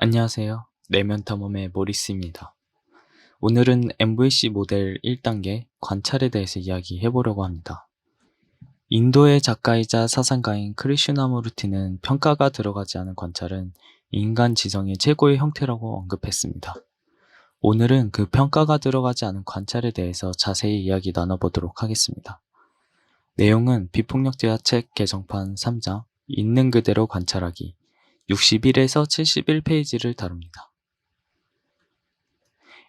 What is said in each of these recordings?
안녕하세요. 내면 탐험의 모리스입니다. 오늘은 MVC 모델 1단계 관찰에 대해서 이야기해 보려고 합니다. 인도의 작가이자 사상가인 크리슈나무르티는 평가가 들어가지 않은 관찰은 인간 지성의 최고의 형태라고 언급했습니다. 오늘은 그 평가가 들어가지 않은 관찰에 대해서 자세히 이야기 나눠보도록 하겠습니다. 내용은 비폭력제화 책 개정판 3장 있는 그대로 관찰하기 61에서 71페이지를 다룹니다.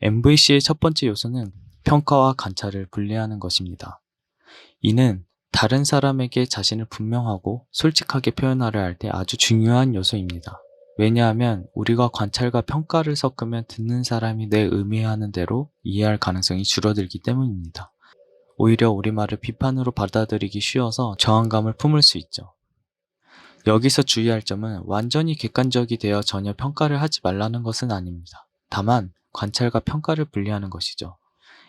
MVC의 첫 번째 요소는 평가와 관찰을 분리하는 것입니다. 이는 다른 사람에게 자신을 분명하고 솔직하게 표현하려 할 때 아주 중요한 요소입니다. 왜냐하면 우리가 관찰과 평가를 섞으면 듣는 사람이 내 의미하는 대로 이해할 가능성이 줄어들기 때문입니다. 오히려 우리말을 비판으로 받아들이기 쉬워서 저항감을 품을 수 있죠. 여기서 주의할 점은 완전히 객관적이 되어 전혀 평가를 하지 말라는 것은 아닙니다. 다만 관찰과 평가를 분리하는 것이죠.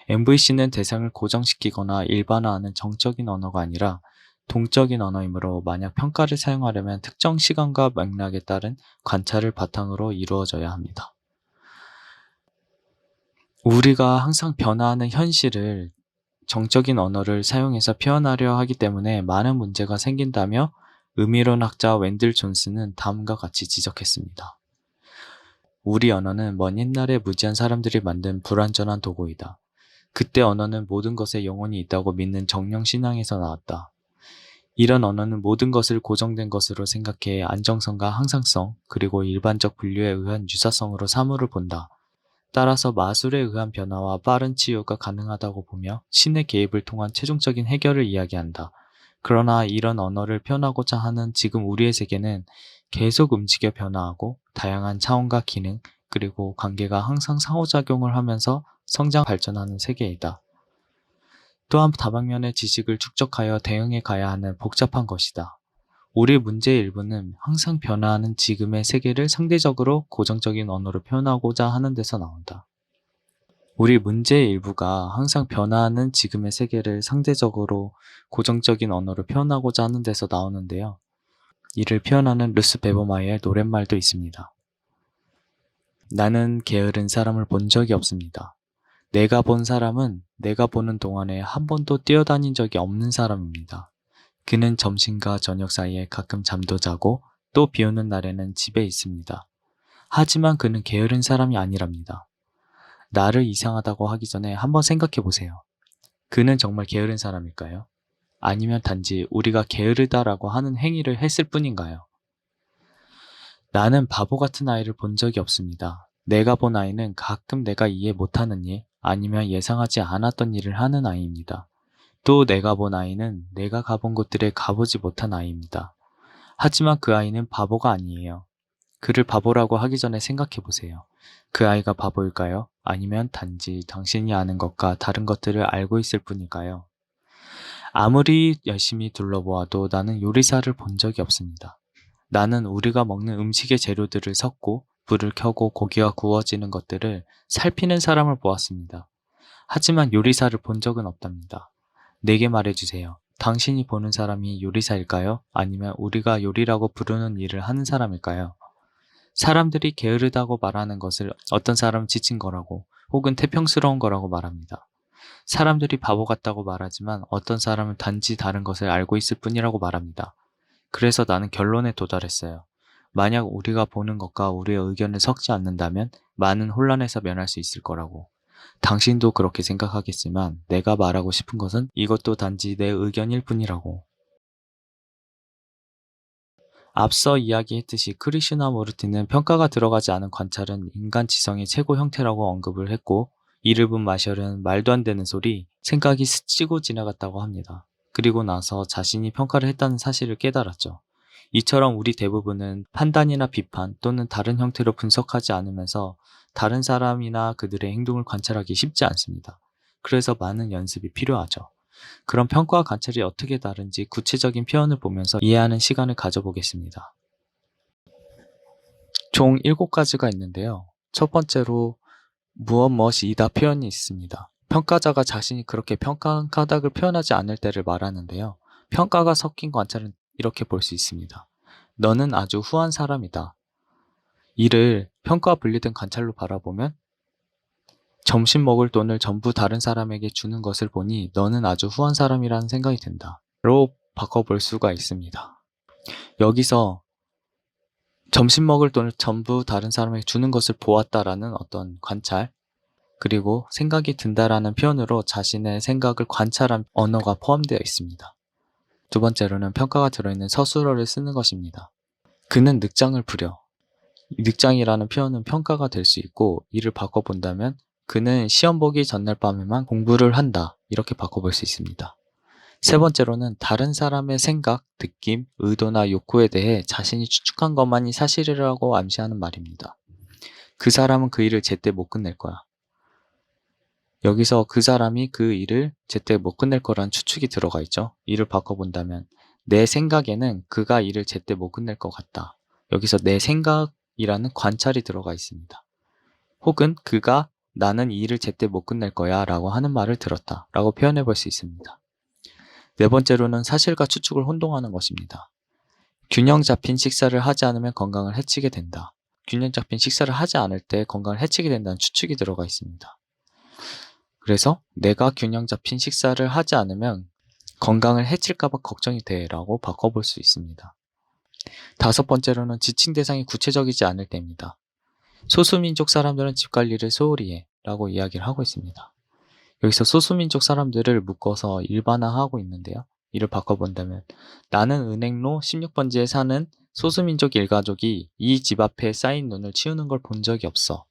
MVC는 대상을 고정시키거나 일반화하는 정적인 언어가 아니라 동적인 언어이므로 만약 평가를 사용하려면 특정 시간과 맥락에 따른 관찰을 바탕으로 이루어져야 합니다. 우리가 항상 변화하는 현실을 정적인 언어를 사용해서 표현하려 하기 때문에 많은 문제가 생긴다며 의미론 학자 웬들 존스는 다음과 같이 지적했습니다. 우리 언어는 먼 옛날에 무지한 사람들이 만든 불완전한 도구이다. 그때 언어는 모든 것에 영혼이 있다고 믿는 정령 신앙에서 나왔다. 이런 언어는 모든 것을 고정된 것으로 생각해 안정성과 항상성, 그리고 일반적 분류에 의한 유사성으로 사물을 본다. 따라서 마술에 의한 변화와 빠른 치유가 가능하다고 보며 신의 개입을 통한 최종적인 해결을 이야기한다. 그러나 이런 언어를 표현하고자 하는 지금 우리의 세계는 계속 움직여 변화하고 다양한 차원과 기능, 그리고 관계가 항상 상호작용을 하면서 성장 발전하는 세계이다. 또한 다방면의 지식을 축적하여 대응해 가야 하는 복잡한 것이다. 우리 문제의 일부는 항상 변화하는 지금의 세계를 상대적으로 고정적인 언어로 표현하고자 하는 데서 나온다. 우리 문제의 일부가 항상 변화하는 지금의 세계를 상대적으로 고정적인 언어로 표현하고자 하는 데서 나오는데요. 이를 표현하는 루스 베버마의 노랫말도 있습니다. 나는 게으른 사람을 본 적이 없습니다. 내가 본 사람은 내가 보는 동안에 한 번도 뛰어다닌 적이 없는 사람입니다. 그는 점심과 저녁 사이에 가끔 잠도 자고 또 비 오는 날에는 집에 있습니다. 하지만 그는 게으른 사람이 아니랍니다. 나를 이상하다고 하기 전에 한번 생각해 보세요. 그는 정말 게으른 사람일까요? 아니면 단지 우리가 게으르다라고 하는 행위를 했을 뿐인가요? 나는 바보 같은 아이를 본 적이 없습니다. 내가 본 아이는 가끔 내가 이해 못하는 일, 아니면 예상하지 않았던 일을 하는 아이입니다. 또 내가 본 아이는 내가 가본 곳들에 가보지 못한 아이입니다. 하지만 그 아이는 바보가 아니에요. 그를 바보라고 하기 전에 생각해 보세요. 그 아이가 바보일까요? 아니면 단지 당신이 아는 것과 다른 것들을 알고 있을 뿐일까요? 아무리 열심히 둘러보아도 나는 요리사를 본 적이 없습니다. 나는 우리가 먹는 음식의 재료들을 섞고 불을 켜고 고기가 구워지는 것들을 살피는 사람을 보았습니다. 하지만 요리사를 본 적은 없답니다. 내게 말해주세요. 당신이 보는 사람이 요리사일까요? 아니면 우리가 요리라고 부르는 일을 하는 사람일까요? 사람들이 게으르다고 말하는 것을 어떤 사람은 지친 거라고 혹은 태평스러운 거라고 말합니다. 사람들이 바보 같다고 말하지만 어떤 사람은 단지 다른 것을 알고 있을 뿐이라고 말합니다. 그래서 나는 결론에 도달했어요. 만약 우리가 보는 것과 우리의 의견을 섞지 않는다면 많은 혼란에서 면할 수 있을 거라고. 당신도 그렇게 생각하겠지만 내가 말하고 싶은 것은 이것도 단지 내 의견일 뿐이라고. 앞서 이야기했듯이 크리슈나 모르티는 평가가 들어가지 않은 관찰은 인간 지성의 최고 형태라고 언급을 했고 이를 본 마셜은 말도 안 되는 소리, 생각이 스치고 지나갔다고 합니다. 그리고 나서 자신이 평가를 했다는 사실을 깨달았죠. 이처럼 우리 대부분은 판단이나 비판 또는 다른 형태로 분석하지 않으면서 다른 사람이나 그들의 행동을 관찰하기 쉽지 않습니다. 그래서 많은 연습이 필요하죠. 그럼 평가와 관찰이 어떻게 다른지 구체적인 표현을 보면서 이해하는 시간을 가져보겠습니다. 총 7가지가 있는데요. 첫 번째로 무엇 무엇이다 표현이 있습니다. 평가자가 자신이 그렇게 평가한 까닭을 표현하지 않을 때를 말하는데요. 평가가 섞인 관찰은 이렇게 볼 수 있습니다. 너는 아주 후한 사람이다. 이를 평가 분리된 관찰로 바라보면 점심 먹을 돈을 전부 다른 사람에게 주는 것을 보니 너는 아주 후한 사람이라는 생각이 든다. 로 바꿔볼 수가 있습니다. 여기서 점심 먹을 돈을 전부 다른 사람에게 주는 것을 보았다라는 어떤 관찰, 그리고 생각이 든다라는 표현으로 자신의 생각을 관찰한 언어가 포함되어 있습니다. 두 번째로는 평가가 들어있는 서술어를 쓰는 것입니다. 그는 늑장을 부려. 늑장이라는 표현은 평가가 될 수 있고 이를 바꿔본다면 그는 시험 보기 전날 밤에만 공부를 한다. 이렇게 바꿔볼 수 있습니다. 세 번째로는 다른 사람의 생각, 느낌, 의도나 욕구에 대해 자신이 추측한 것만이 사실이라고 암시하는 말입니다. 그 사람은 그 일을 제때 못 끝낼 거야. 여기서 그 사람이 그 일을 제때 못 끝낼 거란 추측이 들어가 있죠. 이를 바꿔본다면 내 생각에는 그가 일을 제때 못 끝낼 것 같다. 여기서 내 생각이라는 관찰이 들어가 있습니다. 혹은 그가 나는 이 일을 제때 못 끝낼 거야 라고 하는 말을 들었다 라고 표현해 볼 수 있습니다. 네 번째로는 사실과 추측을 혼동하는 것입니다. 균형 잡힌 식사를 하지 않으면 건강을 해치게 된다. 균형 잡힌 식사를 하지 않을 때 건강을 해치게 된다는 추측이 들어가 있습니다. 그래서 내가 균형 잡힌 식사를 하지 않으면 건강을 해칠까봐 걱정이 돼 라고 바꿔볼 수 있습니다. 다섯 번째로는 지칭 대상이 구체적이지 않을 때입니다. 소수민족 사람들은 집 관리를 소홀히 해 라고 이야기를 하고 있습니다. 여기서 소수민족 사람들을 묶어서 일반화하고 있는데요. 이를 바꿔본다면 나는 은행로 16번지에 사는 소수민족 일가족이 이 집 앞에 쌓인 눈을 치우는 걸 본 적이 없어.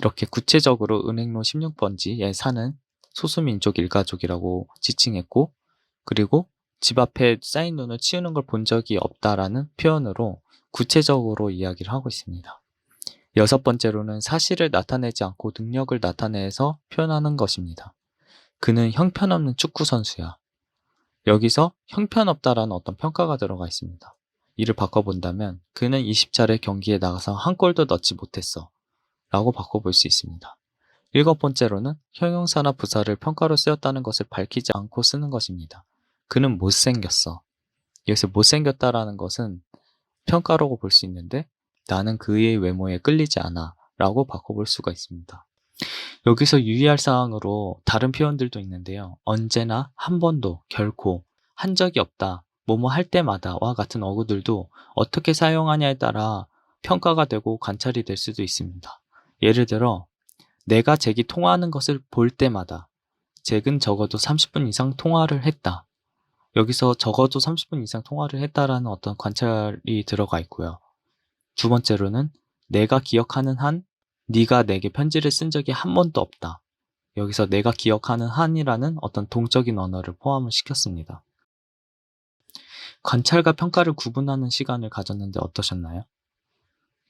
이렇게 구체적으로 은행로 16번지에 사는 소수민족 일가족이라고 지칭했고 그리고 집 앞에 쌓인 눈을 치우는 걸 본 적이 없다라는 표현으로 구체적으로 이야기를 하고 있습니다. 여섯 번째로는 사실을 나타내지 않고 능력을 나타내서 표현하는 것입니다. 그는 형편없는 축구 선수야. 여기서 형편없다라는 어떤 평가가 들어가 있습니다. 이를 바꿔본다면 그는 20차례 경기에 나가서 한 골도 넣지 못했어. 라고 바꿔볼 수 있습니다. 일곱 번째로는 형용사나 부사를 평가로 쓰였다는 것을 밝히지 않고 쓰는 것입니다. 그는 못생겼어. 여기서 못생겼다라는 것은 평가라고 볼 수 있는데 나는 그의 외모에 끌리지 않아 라고 바꿔볼 수가 있습니다. 여기서 유의할 사항으로 다른 표현들도 있는데요. 언제나 한 번도 결코 한 적이 없다. 뭐뭐 할 때마다와 같은 어구들도 어떻게 사용하냐에 따라 평가가 되고 관찰이 될 수도 있습니다. 예를 들어 내가 잭이 통화하는 것을 볼 때마다 잭은 적어도 30분 이상 통화를 했다. 여기서 적어도 30분 이상 통화를 했다라는 어떤 관찰이 들어가 있고요. 두 번째로는 내가 기억하는 한 네가 내게 편지를 쓴 적이 한 번도 없다. 여기서 내가 기억하는 한이라는 어떤 동적인 언어를 포함을 시켰습니다. 관찰과 평가를 구분하는 시간을 가졌는데 어떠셨나요?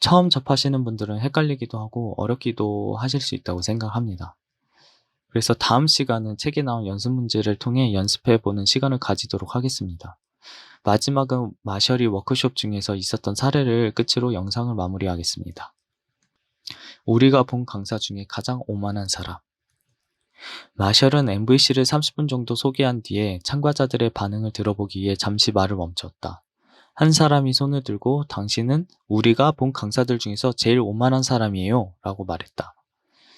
처음 접하시는 분들은 헷갈리기도 하고 어렵기도 하실 수 있다고 생각합니다. 그래서 다음 시간은 책에 나온 연습 문제를 통해 연습해 보는 시간을 가지도록 하겠습니다. 마지막은 마셔리 워크숍 중에서 있었던 사례를 끝으로 영상을 마무리하겠습니다. 우리가 본 강사 중에 가장 오만한 사람. 마셜은 MVC를 30분 정도 소개한 뒤에 참가자들의 반응을 들어보기 위해 잠시 말을 멈췄다. 한 사람이 손을 들고 당신은 우리가 본 강사들 중에서 제일 오만한 사람이에요. 라고 말했다.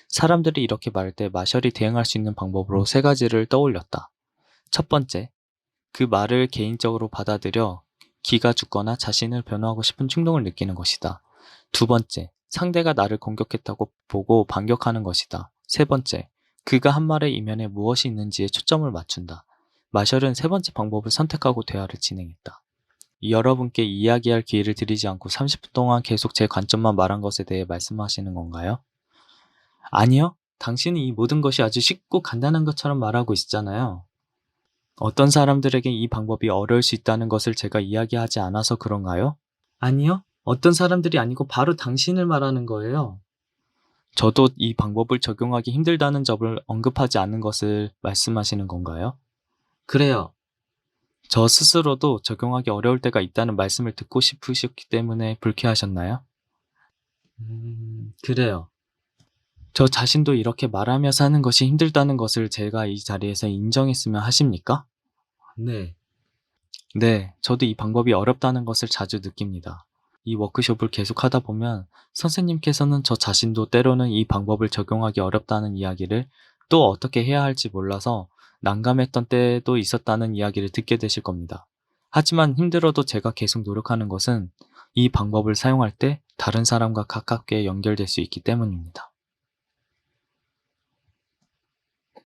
사람들이 이렇게 말할 때 마셜이 대응할 수 있는 방법으로 세 가지를 떠올렸다. 첫 번째, 그 말을 개인적으로 받아들여 기가 죽거나 자신을 변호하고 싶은 충동을 느끼는 것이다. 두 번째, 상대가 나를 공격했다고 보고 반격하는 것이다. 세 번째, 그가 한 말의 이면에 무엇이 있는지에 초점을 맞춘다. 마셜은 세 번째 방법을 선택하고 대화를 진행했다. 여러분께 이야기할 기회를 드리지 않고 30분 동안 계속 제 관점만 말한 것에 대해 말씀하시는 건가요? 아니요. 당신은 이 모든 것이 아주 쉽고 간단한 것처럼 말하고 있잖아요. 어떤 사람들에게 이 방법이 어려울 수 있다는 것을 제가 이야기하지 않아서 그런가요? 아니요. 어떤 사람들이 아니고 바로 당신을 말하는 거예요. 저도 이 방법을 적용하기 힘들다는 점을 언급하지 않는 것을 말씀하시는 건가요? 그래요. 저 스스로도 적용하기 어려울 때가 있다는 말씀을 듣고 싶으셨기 때문에 불쾌하셨나요? 음, 그래요. 저 자신도 이렇게 말하며 사는 것이 힘들다는 것을 제가 이 자리에서 인정했으면 하십니까? 네. 네, 저도 이 방법이 어렵다는 것을 자주 느낍니다. 이 워크숍을 계속 하다 보면 선생님께서는 저 자신도 때로는 이 방법을 적용하기 어렵다는 이야기를 또 어떻게 해야 할지 몰라서 난감했던 때도 있었다는 이야기를 듣게 되실 겁니다. 하지만 힘들어도 제가 계속 노력하는 것은 이 방법을 사용할 때 다른 사람과 가깝게 연결될 수 있기 때문입니다.